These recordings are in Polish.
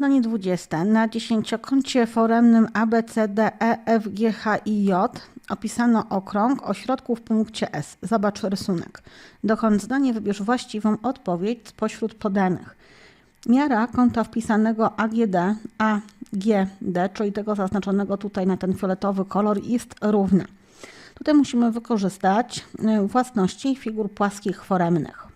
Zadanie 20. Na dziesięciokącie foremnym H i J opisano okrąg o środku w punkcie S. Zobacz rysunek. Dokąd zdanie wybierz właściwą odpowiedź spośród podanych. Miara kąta wpisanego AGD, AGD, czyli tego zaznaczonego tutaj na ten fioletowy kolor, jest równa. Tutaj musimy wykorzystać y, własności figur płaskich foremnych.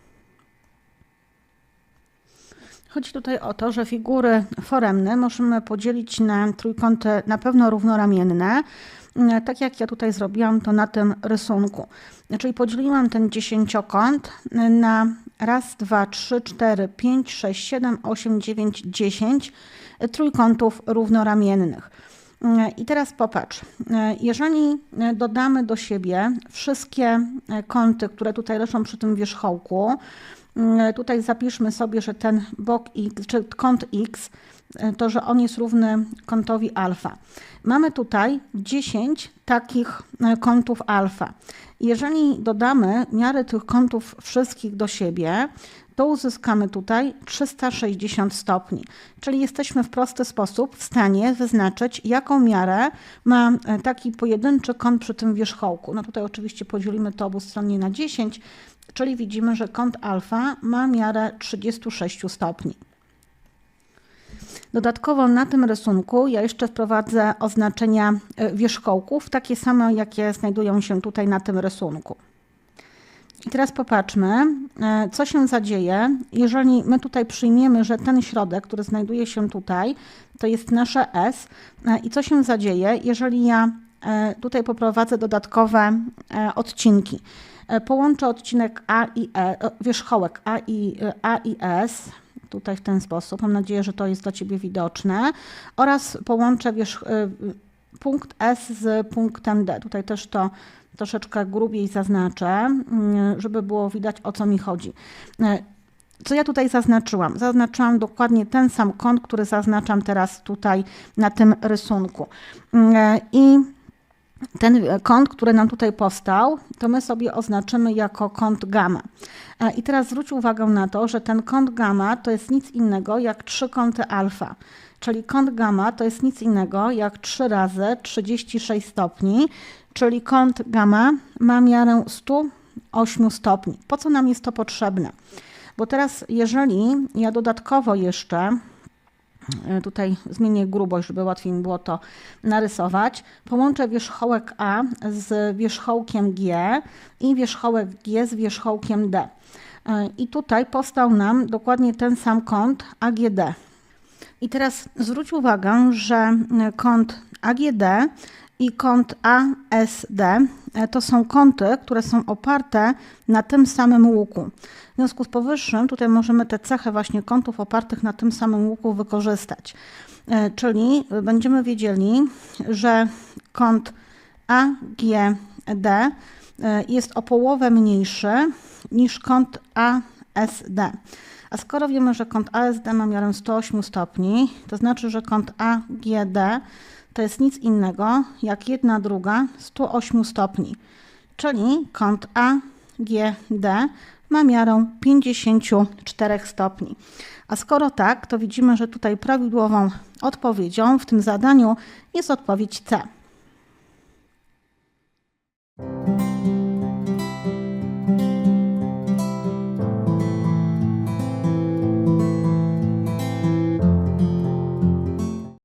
Chodzi tutaj o to, że figury foremne możemy podzielić na trójkąty na pewno równoramienne, e, tak jak ja tutaj zrobiłam to na tym rysunku. Czyli podzieliłam ten dziesięciokąt na raz, dwa, trzy, cztery, pięć, sześć, siedem, osiem, dziewięć, dziesięć trójkątów równoramiennych. E, I teraz popatrz, e, jeżeli dodamy do siebie wszystkie kąty, które tutaj leżą przy tym wierzchołku, tutaj zapiszmy sobie, że ten bok x, czy kąt x, e, to że on jest równy kątowi alfa. Mamy tutaj 10 takich e, kątów alfa. Jeżeli dodamy miarę tych kątów wszystkich do siebie, to uzyskamy tutaj 360 stopni. Czyli jesteśmy w prosty sposób w stanie wyznaczyć, jaką miarę ma e, taki pojedynczy kąt przy tym wierzchołku. No tutaj oczywiście podzielimy to obustronnie na 10, czyli widzimy, że kąt alfa ma miarę 36 stopni. Dodatkowo na tym rysunku ja jeszcze wprowadzę oznaczenia e, wierzchołków, takie same jakie znajdują się tutaj na tym rysunku. I teraz popatrzmy, e, co się zadzieje, jeżeli my tutaj przyjmiemy, że ten środek, który znajduje się tutaj, to jest nasze S e, i co się zadzieje, jeżeli ja tutaj poprowadzę dodatkowe odcinki. Połączę odcinek A i E, wierzchołek A i, A i S, tutaj w ten sposób. Mam nadzieję, że to jest dla Ciebie widoczne. Oraz połączę wierzch, punkt S z punktem D. Tutaj też to troszeczkę grubiej zaznaczę, y, żeby było widać o co mi chodzi. Y, co ja tutaj zaznaczyłam? Zaznaczyłam dokładnie ten sam kąt, który zaznaczam teraz tutaj na tym rysunku. I ten kąt, który nam tutaj powstał, to my sobie oznaczymy jako kąt gamma. E, I teraz zwróć uwagę na to, że ten kąt gamma to jest nic innego jak trzy kąty alfa. Czyli kąt gamma to jest nic innego jak 3 razy 36 stopni, czyli kąt gamma ma miarę 108 stopni. Po co nam jest to potrzebne? Bo teraz, jeżeli ja dodatkowo jeszcze E, tutaj zmienię grubość, żeby łatwiej mi było to narysować. Połączę wierzchołek A z wierzchołkiem G i wierzchołek G z wierzchołkiem D. E, I tutaj powstał nam dokładnie ten sam kąt AGD. I teraz zwróć uwagę, że kąt AGD i kąt ASD e, to są kąty, które są oparte na tym samym łuku. W związku z powyższym tutaj możemy te cechy właśnie kątów opartych na tym samym łuku wykorzystać. E, czyli będziemy wiedzieli, że kąt AGD e, jest o połowę mniejszy niż kąt ASD. A skoro wiemy, że kąt ASD ma miarę 108 stopni, to znaczy, że kąt AGD to jest nic innego jak 1 druga 108 stopni, czyli kąt AGD ma miarę 54 stopni. A skoro tak, to widzimy, że tutaj prawidłową odpowiedzią w tym zadaniu jest odpowiedź C.